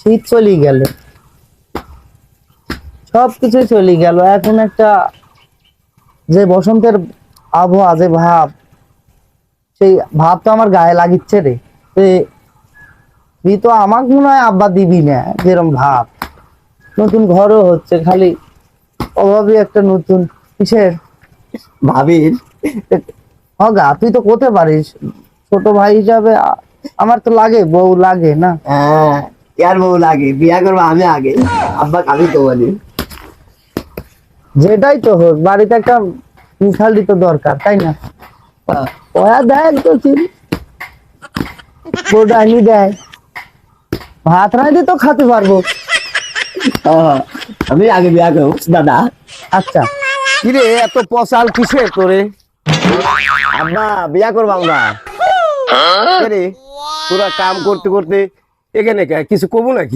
শীত চলে গেল। সব কিছু চলে গেল। এখন একটা যে বসন্তের আবহাওয়া যে ভাব সেই ভাব তো আমার গায়ে লাগিচ্ছে রে। তুই তো আমাকে মনে হয় আব্বা দিবি না যেরকম ভাব। নতুন ঘরও হচ্ছে খালি অভাবই একটা নতুন। কিসের? ভাবির? হগা তুই তো করতে পারিস ছোট ভাই হিসাবে আমার তো লাগে বউ লাগে না। হ্যাঁ ইয়ার বউ লাগে বিয়া করব আমি আগে আব্বা আমি তো বলি। যেটাই তো হোক বাড়িতে একটা মিশালি তো দরকার তাই না? ওয়া দেয় তো চিন দেয়। ভাত রাঁধে তো খেতে পারব। হ্যাঁ, আমি আগে বিয়া করব দাদা। আচ্ছা। কিরে এত পসাল কিসের তোরে? আব্বা বিয়া করব আমরা। তোরা কাম করতে করতে এখানে কিছু কবো নাকি?